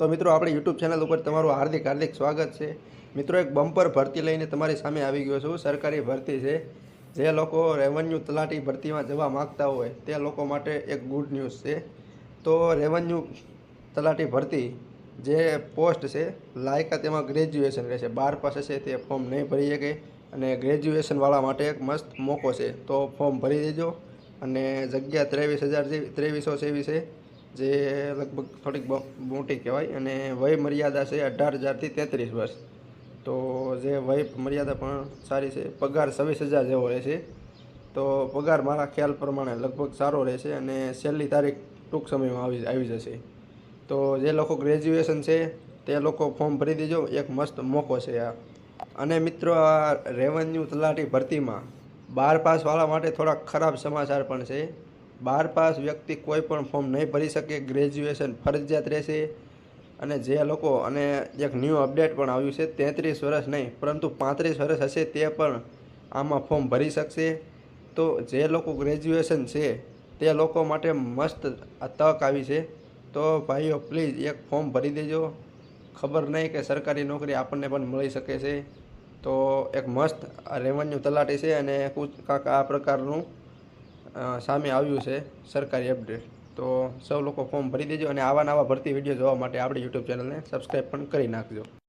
તો મિત્રો, આપણે યુટ્યુબ ચેનલ ઉપર તમારું હાર્દિક હાર્દિક સ્વાગત છે. મિત્રો, એક બમ્પર ભરતી લઈને તમારી સામે આવી ગયો છું. સરકારી ભરતી છે. જે લોકો રેવન્યુ તલાટી ભરતીમાં જવા માગતા હોય, તે લોકો માટે એક ગુડ ન્યૂઝ છે. તો રેવન્યુ તલાટી ભરતી જે પોસ્ટ છે લાયકા તેમાં ગ્રેજ્યુએશન રહેશે. બાર પાસે છે તે ફોર્મ નહીં ભરી શકે અને ગ્રેજ્યુએશનવાળા માટે એક મસ્ત મોકો છે. તો ફોર્મ ભરી દેજો અને જગ્યા ત્રેવીસ હજાર જેવી, ત્રેવીસો જેવી છે. જે લગભગ થોડીક મોટી કહેવાય અને વય મર્યાદા છે અઢાર હજારથી તેત્રીસ વર્ષ. તો જે વય મર્યાદા પણ સારી છે. પગાર છવ્વીસ હજાર જેવો રહેશે તો પગાર મારા ખ્યાલ પ્રમાણે લગભગ સારો રહેશે અને છેલ્લી તારીખ ટૂંક સમયમાં આવી આવી જશે. તો જે લોકો ગ્રેજ્યુએશન છે તે લોકો ફોર્મ ભરી દેજો. એક મસ્ત મોકો છે આ. અને મિત્રો, આ રેવન્યુ તલાટી ભરતીમાં બાર પાસવાળા માટે થોડા ખરાબ સમાચાર પણ છે. બાર પાસ વ્યક્તિ કોઈ પણ ફોર્મ નહીં ભરી શકે, ગ્રેજ્યુએશન ફરજિયાત રહેશે. અને જે લોકો, અને એક ન્યૂ અપડેટ પણ આવ્યું છે, તેત્રીસ વર્ષ નહીં, પરંતુ પાંત્રીસ વર્ષ હશે તે પણ આમાં ફોર્મ ભરી શકશે. તો જે લોકો ગ્રેજ્યુએશન છે, તે લોકો માટે મસ્ત તક આવી છે. તો ભાઈઓ પ્લીઝ એક ફોર્મ ભરી દેજો. ખબર નહીં કે સરકારી નોકરી આપણને પણ મળી શકે છે. તો એક મસ્ત રેવન્યુ તલાટી છે અને કાંક આ પ્રકારનું સામે આવ્યું છે સરકારી અપડેટ. તો સૌ લોકો ફોર્મ ભરી દેજો અને આવા નવા ભરતી વીડિયો જોવા માટે આપણી યુટ્યુબ ચેનલને સબસ્ક્રાઈબ પણ કરી નાખજો.